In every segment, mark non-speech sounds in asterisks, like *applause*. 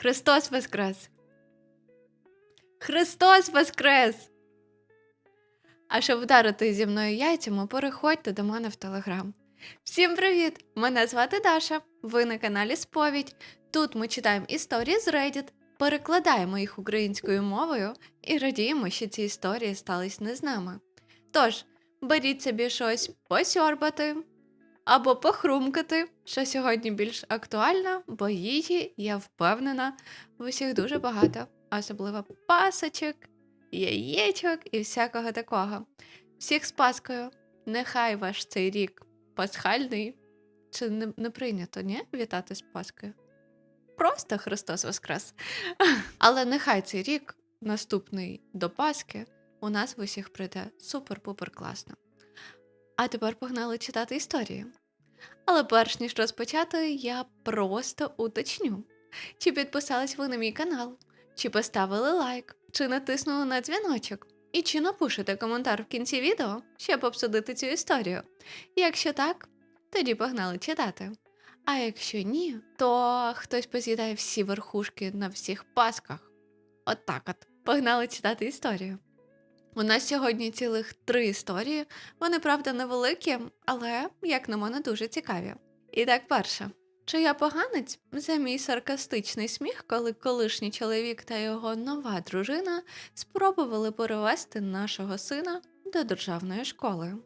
Христос Воскрес! Христос Воскрес! А щоб вдарити зі мною яйцями, переходьте до мене в Телеграм. Всім привіт! Мене звати Даша. Ви на каналі Сповідь. Тут ми читаємо історії з Reddit, перекладаємо їх українською мовою і радіємо, що ці історії стались не з нами. Тож, беріть собі щось посьорбати або похрумкати, що сьогодні більш актуально, бо їжі, я впевнена, в усіх дуже багато, особливо пасочок, яєчок і всякого такого. Всіх з Паскою. Нехай ваш цей рік пасхальний. Чи не, не прийнято, ні? Вітати з Паскою? Просто Христос Воскрес. *laughs* Але нехай цей рік, наступний до Пасхи, у нас в усіх прийде супер-пупер класно. А тепер погнали читати історії. Але перш ніж розпочати, я просто уточню: чи підписались ви на мій канал, чи поставили лайк, чи натиснули на дзвіночок, і чи напишете коментар в кінці відео, щоб обсудити цю історію. Якщо так, тоді погнали читати. А якщо ні, то хтось поз'їдає всі верхушки на всіх пасках. От от. Погнали читати історію. У нас сьогодні цілих три історії. Вони, правда, невеликі, але, як на мене, дуже цікаві. І так, перша. Чи я поганець за мій саркастичний сміх, коли колишній чоловік та його нова дружина спробували перевести нашого сина до державної школи?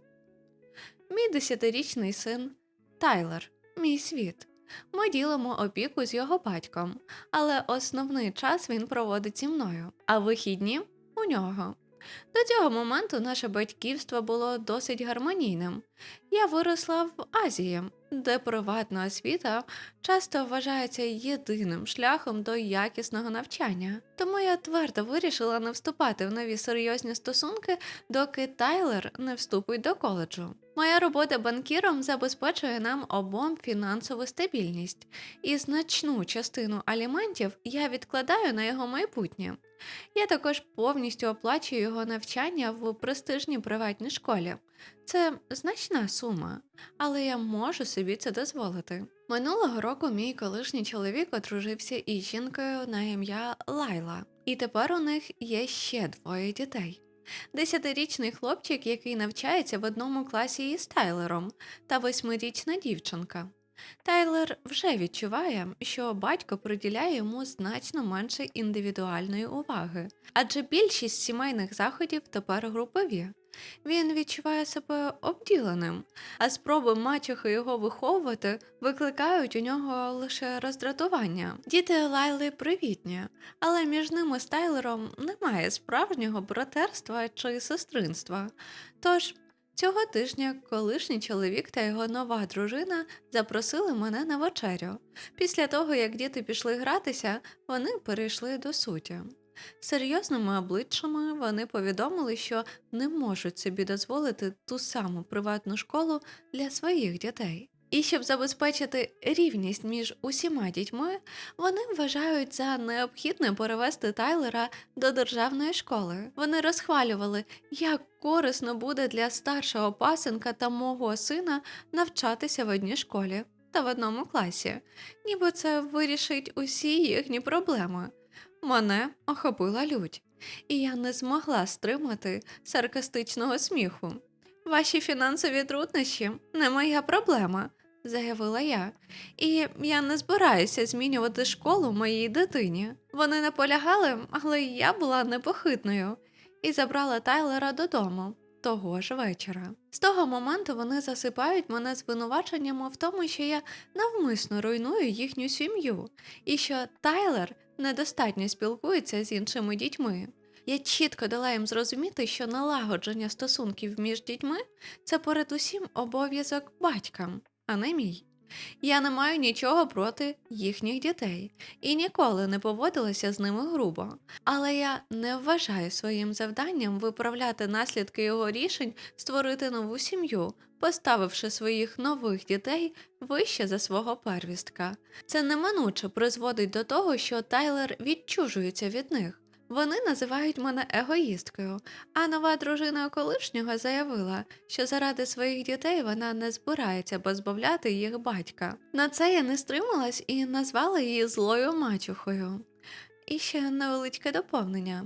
Мій десятирічний син Тайлер, мій світ. Ми ділимо опіку з його батьком, але основний час він проводить зі мною, а вихідні у нього. До цього моменту наше батьківство було досить гармонійним. Я виросла в Азії, де приватна освіта часто вважається єдиним шляхом до якісного навчання. Тому я твердо вирішила не вступати в нові серйозні стосунки, доки Тайлер не вступить до коледжу. Моя робота банкіром забезпечує нам обом фінансову стабільність, і значну частину аліментів я відкладаю на його майбутнє. Я також повністю оплачую його навчання в престижній приватній школі. Це значна сума, але я можу собі це дозволити. Минулого року мій колишній чоловік одружився із жінкою на ім'я Лайла, і тепер у них є ще двоє дітей. Десятирічний хлопчик, який навчається в одному класі із Тайлером, та восьмирічна дівчинка. Тайлер вже відчуває, що батько приділяє йому значно менше індивідуальної уваги, адже більшість сімейних заходів тепер групові. Він відчуває себе обділеним, а спроби мачухи його виховувати викликають у нього лише роздратування. Діти Лайли привітні, але між ними з Тайлером немає справжнього братерства чи сестринства. Тож Цього тижня колишній чоловік та його нова дружина запросили мене на вечерю. Після того, як діти пішли гратися, вони перейшли до суті. Серйозними обличчями вони повідомили, що не можуть собі дозволити ту саму приватну школу для своїх дітей. І щоб забезпечити рівність між усіма дітьми, вони вважають за необхідне перевести Тайлера до державної школи. Вони розхвалювали, як корисно буде для старшого пасенка та мого сина навчатися в одній школі та в одному класі, ніби це вирішить усі їхні проблеми. Мене охопила лють, і я не змогла стримати саркастичного сміху. Ваші фінансові труднощі не моя проблема, заявила я. І я не збираюся змінювати школу моїй дитині. Вони наполягали, але я була непохитною і забрала Тайлера додому. Того ж вечора. З того моменту вони засипають мене звинуваченнями в тому, що я навмисно руйную їхню сім'ю, і що Тайлер недостатньо спілкується з іншими дітьми. Я чітко дала їм зрозуміти, що налагодження стосунків між дітьми це передусім обов'язок батькам, а не мій. Я не маю нічого проти їхніх дітей і ніколи не поводилася з ними грубо. Але я не вважаю своїм завданням виправляти наслідки його рішень створити нову сім'ю, поставивши своїх нових дітей вище за свого первістка. Це неминуче призводить до того, що Тайлер відчужується від них. Вони називають мене егоїсткою, а нова дружина колишнього заявила, що заради своїх дітей вона не збирається позбавляти їх батька. На це я не стрималась і назвала її злою мачухою. І ще невеличке доповнення.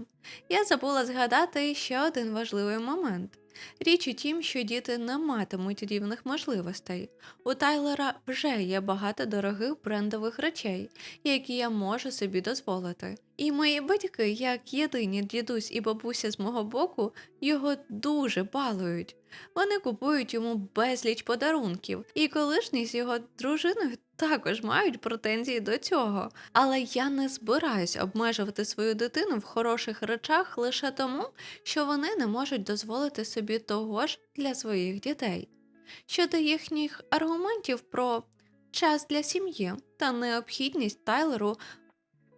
Я забула згадати ще один важливий момент. Річ у тім, що діти не матимуть рівних можливостей. У Тайлера вже є багато дорогих брендових речей, які я можу собі дозволити. І мої батьки, як єдині дідусь і бабуся з мого боку, його дуже балують. Вони купують йому безліч подарунків, і колишній з його дружиною також мають претензії до цього. Але я не збираюсь обмежувати свою дитину в хороших речах лише тому, що вони не можуть дозволити собі того ж для своїх дітей. Щодо їхніх аргументів про час для сім'ї та необхідність Тайлеру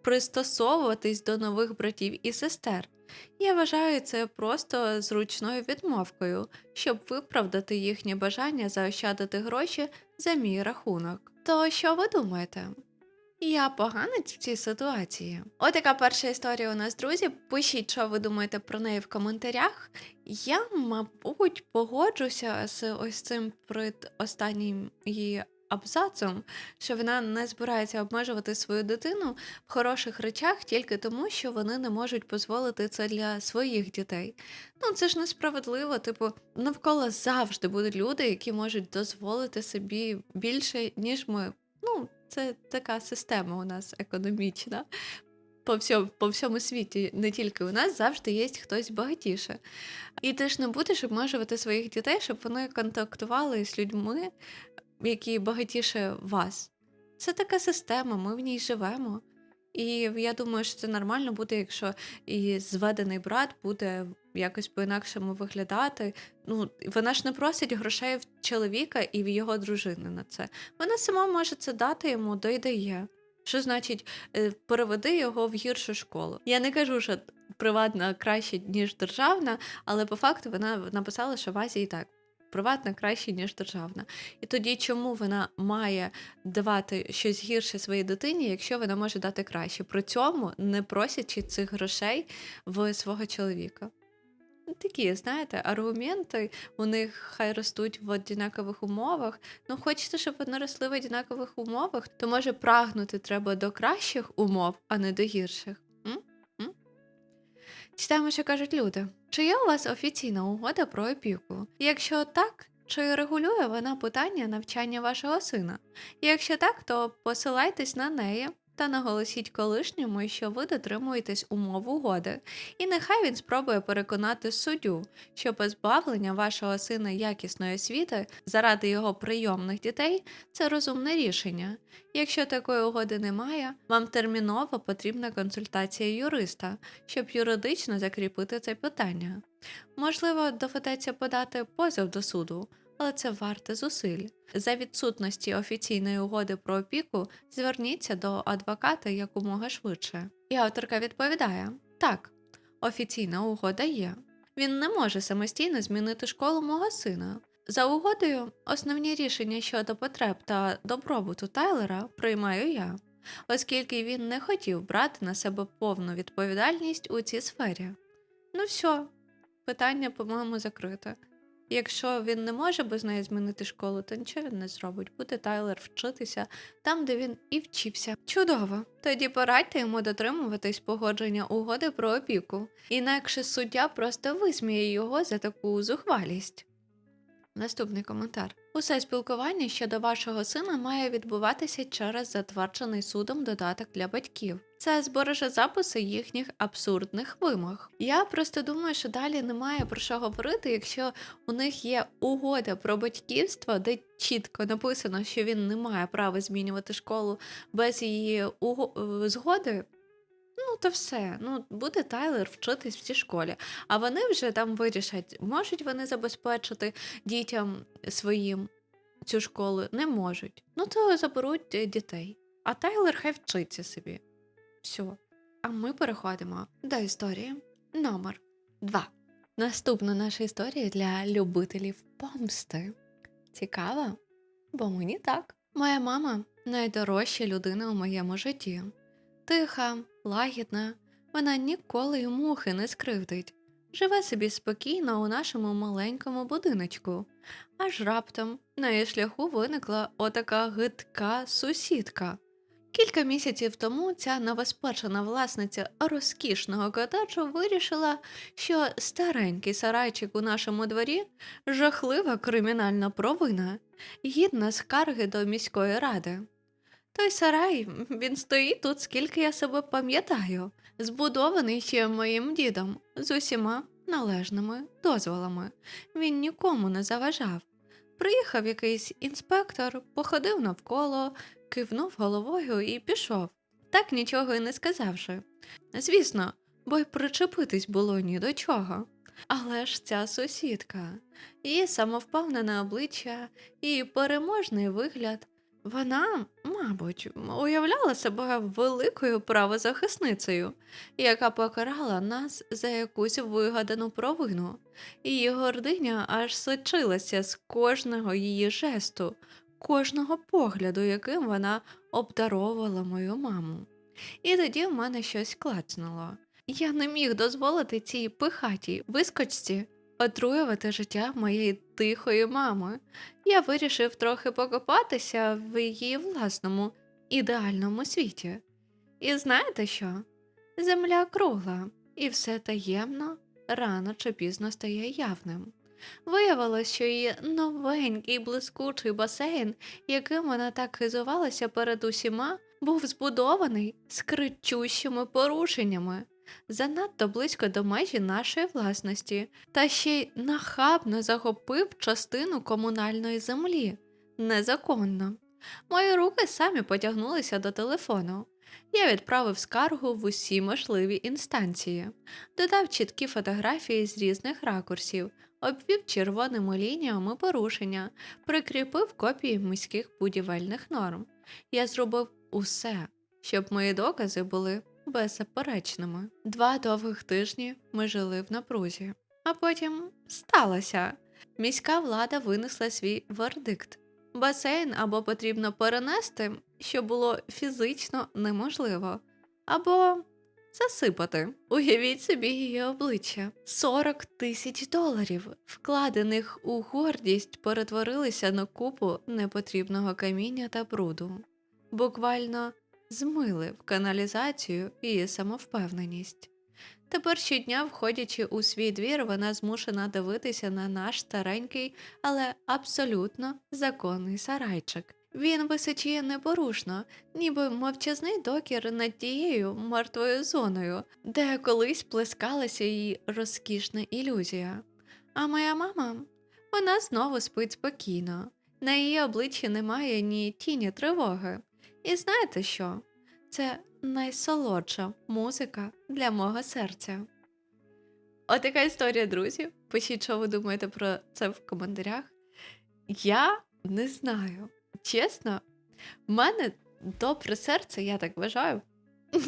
пристосовуватись до нових братів і сестер. Я вважаю це просто зручною відмовкою, щоб виправдати їхнє бажання заощадити гроші за мій рахунок. То що ви думаєте? Я поганець в цій ситуації. Отака перша історія у нас, друзі. Пишіть, що ви думаєте про неї в коментарях. Я, мабуть, погоджуся з ось цим пред останнім її абзацом, що вона не збирається обмежувати свою дитину в хороших речах тільки тому, що вони не можуть дозволити це для своїх дітей. Ну це ж несправедливо. Типу, навколо завжди будуть люди, які можуть дозволити собі більше, ніж ми. Ну, це така система у нас економічна. По всьому, по всьому світі, не тільки у нас завжди є хтось багатіше. І ти ж не будеш обмежувати своїх дітей, щоб вони контактували з людьми, які багатіше вас. Це така система, ми в ній живемо. І я думаю, що це нормально буде, якщо і зведений брат буде якось по-інакшому виглядати. Ну, вона ж не просить грошей в чоловіка і в його дружини на це. Вона сама може це дати йому, да й. Що значить, е, переведи його в гіршу школу. Я не кажу, що приватна краще, ніж державна, але по факту вона написала, що в Азії так приватна краще, ніж державна. І тоді чому вона має давати щось гірше своїй дитині, якщо вона може дати краще, при цьому не просячи цих грошей в свого чоловіка? Ну, Такі, знаєте, аргументи у них хай ростуть в однакових умовах. Ну, хочете, щоб вони росли в однакових умовах, то може прагнути треба до кращих умов, а не до гірших. Читаємо, що кажуть люди. Чи є у вас офіційна угода про опіку? Якщо так, чи регулює вона питання навчання вашого сина? Якщо так, то посилайтесь на неї та наголосіть колишньому, що ви дотримуєтесь умов угоди, і нехай він спробує переконати суддю, що позбавлення вашого сина якісної освіти заради його прийомних дітей це розумне рішення. Якщо такої угоди немає, вам терміново потрібна консультація юриста, щоб юридично закріпити це питання. Можливо, доведеться подати позов до суду, але це варте зусиль. За відсутності офіційної угоди про опіку зверніться до адвоката якомога швидше. І авторка відповідає: так, офіційна угода є. Він не може самостійно змінити школу мого сина. За угодою, основні рішення щодо потреб та добробуту Тайлера приймаю я, оскільки він не хотів брати на себе повну відповідальність у цій сфері. Ну все, питання, по-моєму, закрите. Якщо він не може без неї змінити школу, то нічого він не зробить. Буде Тайлер вчитися там, де він і вчився. Чудово. Тоді порадьте йому дотримуватись погодження угоди про опіку, інакше суддя просто висміє його за таку зухвалість. Наступний коментар. Усе спілкування щодо вашого сина має відбуватися через затверджений судом додаток для батьків. Це збереже записи їхніх абсурдних вимог. Я просто думаю, що далі немає про що говорити, якщо у них є угода про батьківство, де чітко написано, що він не має права змінювати школу без її е, згоди. Ну, то все. Ну, буде Тайлер вчитись в цій школі. А вони вже там вирішать, можуть вони забезпечити дітям своїм цю школу, не можуть. Ну, то заберуть е, дітей. А Тайлер хай вчиться собі. Все. А ми переходимо до історії номер 2. Наступна наша історія для любителів помсти. Цікава? Бо мені так. Моя мама найдорожча людина у моєму житті. Тиха, лагідна, Вона ніколи й мухи не скривдить. Живе собі спокійно у нашому маленькому будиночку. Аж раптом на її шляху виникла отака гидка сусідка. Кілька місяців тому ця новоспечена власниця розкішного котеджу вирішила, що старенький сарайчик у нашому дворі жахлива кримінальна провина, гідна скарги до міської ради. Той сарай, він стоїть тут, скільки я себе пам'ятаю, збудований ще моїм дідом з усіма належними дозволами. Він нікому не заважав. Приїхав якийсь інспектор, походив навколо, кивнув головою і пішов, так нічого й не сказавши. Звісно, бо й причепитись було ні до чого. Але ж ця сусідка, її самовпевнене обличчя і переможний вигляд, вона, мабуть, уявляла себе великою правозахисницею, яка покарала нас за якусь вигадану провину. Її гординя аж сочилася з кожного її жесту, кожного погляду, яким вона обдаровувала мою маму. І тоді в мене щось клацнуло. Я не міг дозволити цій пихатій вискочці отруювати життя моєї тихої мами. Я вирішив трохи покопатися в її власному ідеальному світі. І знаєте що? Земля кругла, і все таємно рано чи пізно стає явним. Виявилось, що її новенький блискучий басейн, яким вона так хизувалася перед усіма, був збудований з кричущими порушеннями, занадто близько до межі нашої власності, та ще й нахабно захопив частину комунальної землі незаконно. Мої руки самі потягнулися до телефону. Я відправив скаргу в усі можливі інстанції, додав чіткі фотографії з різних ракурсів, обвів червоними лініями порушення, прикріпив копії міських будівельних норм. Я зробив усе, щоб мої докази були беззаперечними. Два довгих тижні ми жили в напрузі. А потім сталося. Міська влада винесла свій вердикт. Басейн або потрібно перенести, що було фізично неможливо, або засипати. Уявіть собі її обличчя. 40 тисяч доларів, вкладених у гордість, перетворилися на купу непотрібного каміння та бруду. Буквально змили в каналізацію її самовпевненість. Тепер щодня, входячи у свій двір, вона змушена дивитися на наш старенький, але абсолютно законний сарайчик. Він височіє непорушно, ніби мовчазний докір над тією мертвою зоною, де колись плескалася її розкішна ілюзія. А моя мама, вона знову спить спокійно. На її обличчі немає ні тіні тривоги. І знаєте що? Це найсолодша музика для мого серця. Отака історія, друзі. Пишіть, що ви думаєте про це в коментарях. Я не знаю. Чесно, в мене добре серце, я так вважаю. *laughs*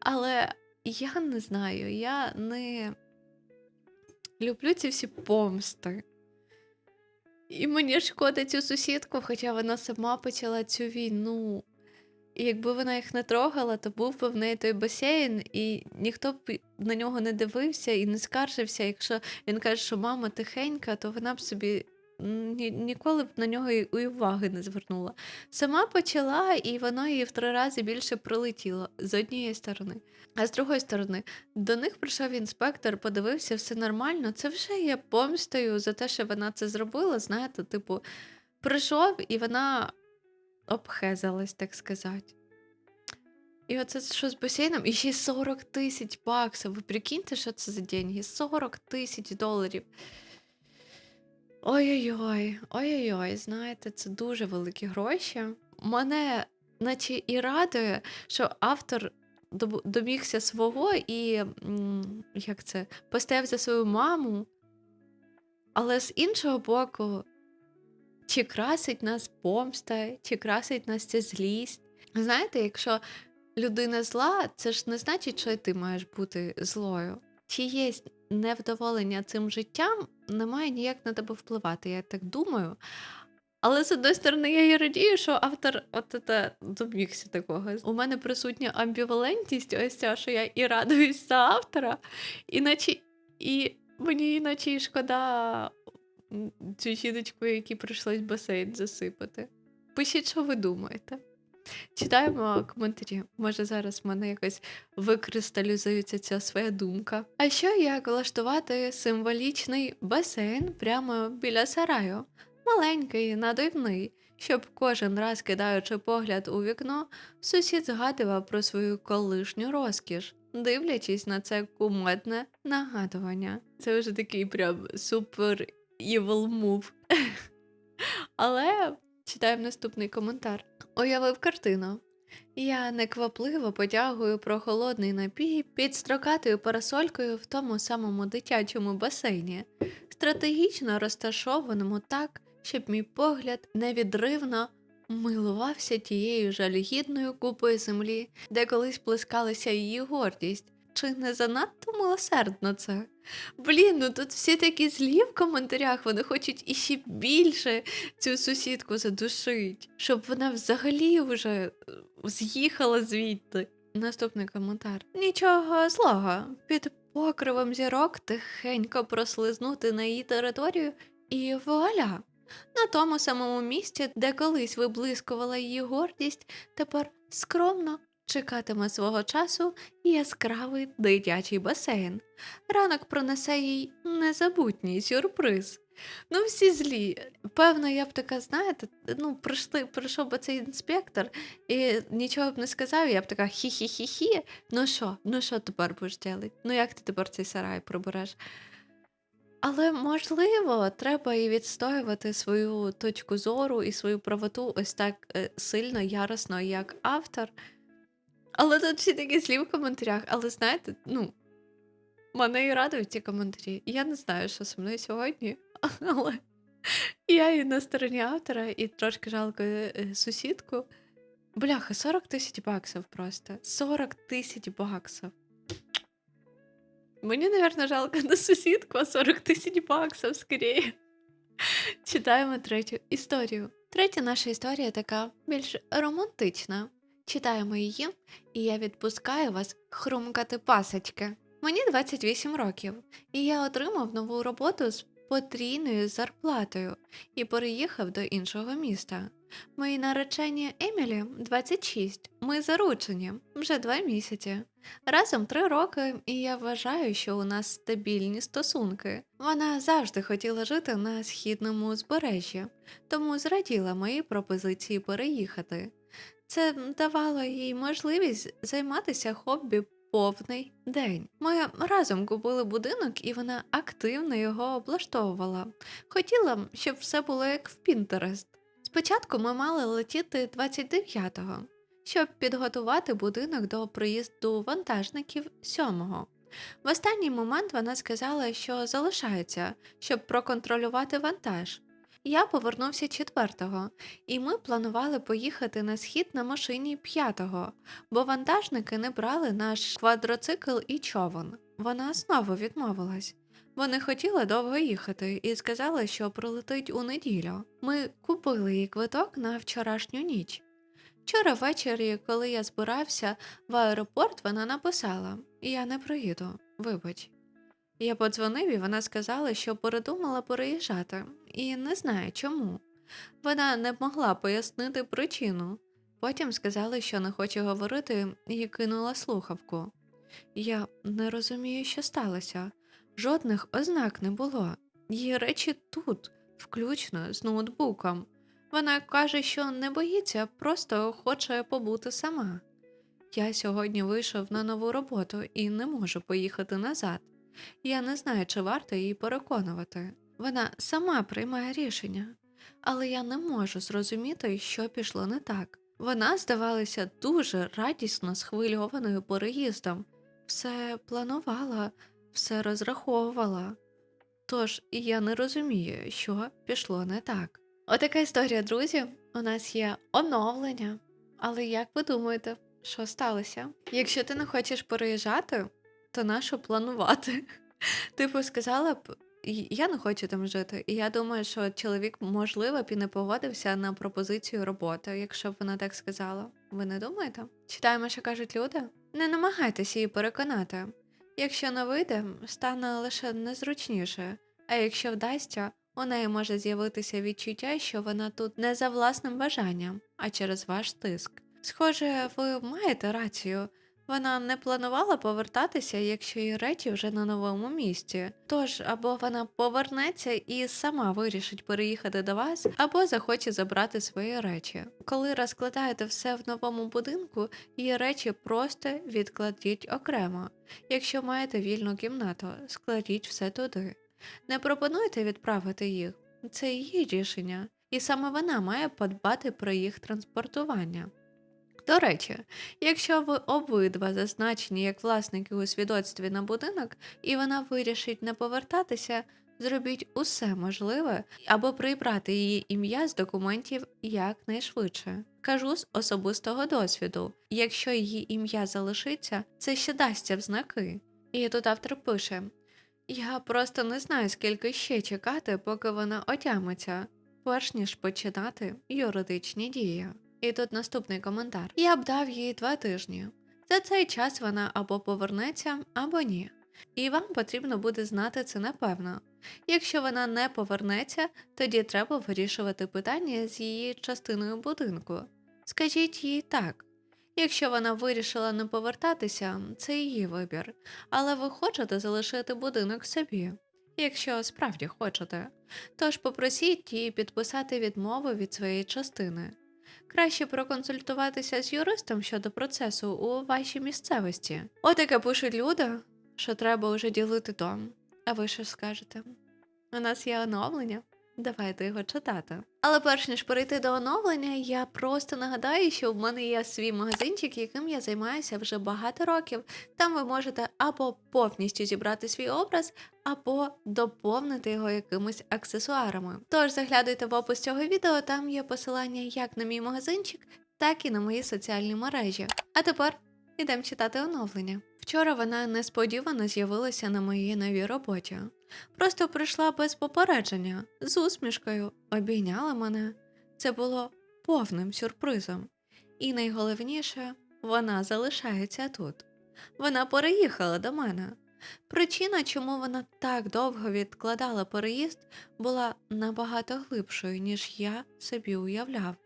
Але я не знаю, я не люблю ці всі помсти. І мені шкода цю сусідку, хоча вона сама почала цю війну. І якби вона їх не трогала, то був би в неї той басейн, і ніхто б на нього не дивився і не скаржився. Якщо він каже, що мама тихенька, то вона б собі ні, ніколи б на нього і уваги не звернула. Сама почала, і воно їй в три рази більше прилетіло з однієї сторони. А з другої сторони, до них прийшов інспектор, подивився, все нормально. Це вже є помстою за те, що вона це зробила. Знаєте, типу, прийшов і вона обхезалась, так сказати. І оце що з басейном? І ще й 40 тисяч баксів. Ви прикиньте, що це за деньги? 40 тисяч доларів. Ой-ой-ой, ой-ой-ой, знаєте, це дуже великі гроші. Мене, наче і радує, що автор домігся свого і як це, постояв за свою маму. Але з іншого боку, чи красить нас помста, чи красить нас ця злість. Знаєте, якщо людина зла, це ж не значить, що і ти маєш бути злою. Чи є невдоволення цим життям, не має ніяк на тебе впливати, я так думаю. Але з одної сторони, я і радію, що автор от це домігся такого. У мене присутня амбівалентність, ось ця, що я і радуюсь за автора, іначе і мені іначе і шкода цю жіночку, якій прийшлось басейн засипати. Пишіть, що ви думаєте. Читаємо коментарі. Може, зараз в мене якось викристалізується ця своя думка. А що як влаштувати символічний басейн прямо біля сараю? Маленький, надувний, щоб кожен раз, кидаючи погляд у вікно, сусід згадував про свою колишню розкіш, дивлячись на це кумедне нагадування. Це вже такий прям супер evil move. *laughs* Але читаємо наступний коментар. Уявив картину. Я неквапливо потягую прохолодний напій під строкатою парасолькою в тому самому дитячому басейні, стратегічно розташованому так, щоб мій погляд невідривно милувався тією жалюгідною купою землі, де колись плескалася її гордість. Чи не занадто милосердно це? Блін, ну тут всі такі злі в коментарях, вони хочуть іще більше цю сусідку задушить, щоб вона взагалі вже е, з'їхала звідти. Наступний коментар. Нічого злого. Під покривом зірок тихенько прослизнути на її територію і вуаля. На тому самому місці, де колись виблискувала її гордість, тепер скромно чекатиме свого часу яскравий дитячий басейн. Ранок принесе їй незабутній сюрприз. Ну, всі злі. Певно, я б така, знаєте, ну, прийшли, прийшов би цей інспектор і нічого б не сказав, я б така хі-хі-хі-хі. Ну що, ну що тепер будеш робити? Ну як ти тепер цей сарай прибереш? Але можливо, треба і відстоювати свою точку зору і свою правоту ось так е, сильно, яросно, як автор. Але тут всі такі злі в коментарях. Але знаєте, ну, мене і радують ці коментарі. Я не знаю, що зі мною сьогодні, *laughs* але я і на стороні автора, і трошки жалко е, сусідку. Бляха, 40 тисяч баксів просто. 40 тисяч баксів. Мені, наверное, жалко на сусідку, а 40 тисяч баксів скоріше. Читаємо третю історію. Третя наша історія така більш романтична. Читаємо її, і я відпускаю вас хрумкати пасочки. Мені 28 років, і я отримав нову роботу з потрійною зарплатою і переїхав до іншого міста. Мої наречені Емілі 26. Ми заручені вже два місяці. Разом три роки, і я вважаю, що у нас стабільні стосунки. Вона завжди хотіла жити на східному узбережжі, тому зраділа моїй пропозиції переїхати. Це давало їй можливість займатися хобі повний день. Ми разом купили будинок, і вона активно його облаштовувала. Хотіла, щоб все було як в Пінтерест. Спочатку ми мали летіти 29-го, щоб підготувати будинок до приїзду вантажників 7-го. В останній момент вона сказала, що залишається, щоб проконтролювати вантаж. Я повернувся 4-го, і ми планували поїхати на схід на машині 5-го, бо вантажники не брали наш квадроцикл і човен. Вона знову відмовилась. Вони хотіли довго їхати і сказали, що прилетить у неділю. Ми купили їй квиток на вчорашню ніч. Вчора ввечері, коли я збирався в аеропорт, вона написала: Я не приїду, вибач. Я подзвонив і вона сказала, що передумала переїжджати, і не знає чому. Вона не могла пояснити причину. Потім сказали, що не хоче говорити, і кинула слухавку. Я не розумію, що сталося. Жодних ознак не було. Її речі тут, включно з ноутбуком. Вона каже, що не боїться, просто хоче побути сама. Я сьогодні вийшов на нову роботу і не можу поїхати назад. Я не знаю, чи варто її переконувати. Вона сама приймає рішення, але я не можу зрозуміти, що пішло не так. Вона здавалася дуже радісно схвильованою переїздом, все планувала, все розраховувала. Тож я не розумію, що пішло не так. Отака історія, друзі. У нас є оновлення. Але як ви думаєте, що сталося? Якщо ти не хочеш переїжджати, то нащо планувати? *laughs* Типу, сказала б, я не хочу там жити. І я думаю, що чоловік, можливо, б і не погодився на пропозицію роботи, якщо б вона так сказала. Ви не думаєте? Читаємо, що кажуть люди. Не намагайтеся її переконати. Якщо не вийде, стане лише незручніше. А якщо вдасться, у неї може з'явитися відчуття, що вона тут не за власним бажанням, а через ваш тиск. Схоже, ви маєте рацію. Вона не планувала повертатися, якщо її речі вже на новому місці. Тож або вона повернеться і сама вирішить переїхати до вас, або захоче забрати свої речі. Коли розкладаєте все в новому будинку, її речі просто відкладіть окремо. Якщо маєте вільну кімнату, складіть все туди. Не пропонуйте відправити їх, це її рішення, і саме вона має подбати про їх транспортування. До речі, якщо ви обидва зазначені як власники у свідоцтві на будинок, і вона вирішить не повертатися, зробіть усе можливе, або прибрати її ім'я з документів якнайшвидше. Кажу з особистого досвіду: якщо її ім'я залишиться, це ще дасться в знаки. І тут автор пише: Я просто не знаю, скільки ще чекати, поки вона отямиться, перш ніж починати юридичні дії. І тут наступний коментар. Я б дав їй два тижні. За цей час вона або повернеться, або ні. І вам потрібно буде знати це напевно. Якщо вона не повернеться, тоді треба вирішувати питання з її частиною будинку. Скажіть їй так. Якщо вона вирішила не повертатися, це її вибір, але ви хочете залишити будинок собі, якщо справді хочете. Тож попросіть її підписати відмову від своєї частини. Краще проконсультуватися з юристом щодо процесу у вашій місцевості. Отаке пишуть люди, що треба вже ділити дом. А ви що скажете? У нас є оновлення. Давайте його читати. Але перш ніж перейти до оновлення, я просто нагадаю, що в мене є свій магазинчик, яким я займаюся вже багато років. Там ви можете або повністю зібрати свій образ, або доповнити його якимись аксесуарами. Тож заглядуйте в опис цього відео, там є посилання як на мій магазинчик, так і на мої соціальні мережі. А тепер ідемо читати оновлення. Вчора вона несподівано з'явилася на моїй новій роботі. Просто прийшла без попередження, з усмішкою, обійняла мене. Це було повним сюрпризом. І найголовніше, вона залишається тут. Вона переїхала до мене. Причина, чому вона так довго відкладала переїзд, була набагато глибшою, ніж я собі уявляв.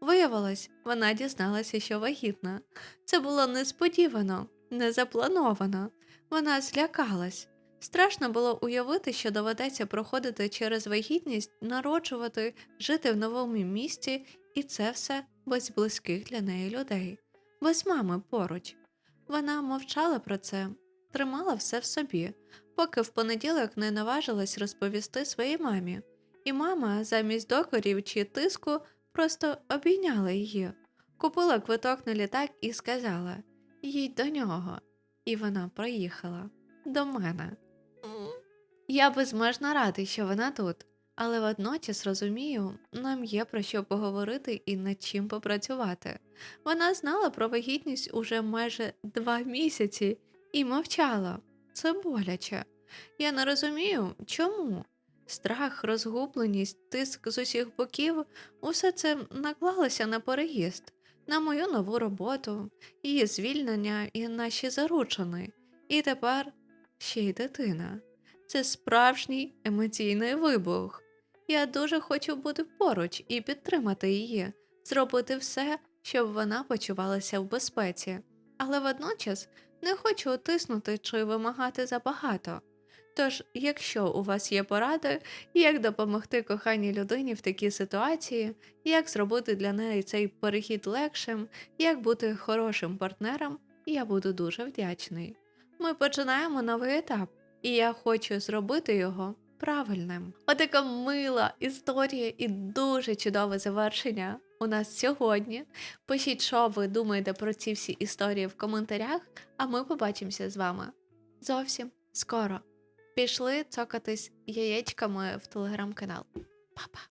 Виявилось, вона дізналася, що вагітна. Це було несподівано, не заплановано. Вона злякалась. Страшно було уявити, що доведеться проходити через вагітність, народжувати, жити в новому місті, і це все без близьких для неї людей, без мами поруч. Вона мовчала про це, тримала все в собі, поки в понеділок не наважилась розповісти своїй мамі. І мама замість докорів чи тиску просто обійняла її, купила квиток на літак і сказала їдь до нього. І вона проїхала до мене. Я безмежно радий, що вона тут, але водночас розумію, нам є про що поговорити і над чим попрацювати. Вона знала про вагітність уже майже два місяці і мовчала. Це боляче. Я не розумію, чому. Страх, розгубленість, тиск з усіх боків усе це наклалося на переїзд, на мою нову роботу, її звільнення і наші заручини. І тепер ще й дитина. Це справжній емоційний вибух. Я дуже хочу бути поруч і підтримати її, зробити все, щоб вона почувалася в безпеці, але водночас не хочу тиснути чи вимагати забагато. Тож, якщо у вас є поради, як допомогти коханій людині в такій ситуації, як зробити для неї цей перехід легшим, як бути хорошим партнером, я буду дуже вдячний. Ми починаємо новий етап, і я хочу зробити його правильним. Отака мила історія і дуже чудове завершення у нас сьогодні. Пишіть, що ви думаєте про ці всі історії в коментарях, а ми побачимося з вами зовсім скоро. Пішли цокатись яєчками в телеграм-канал. Па-па!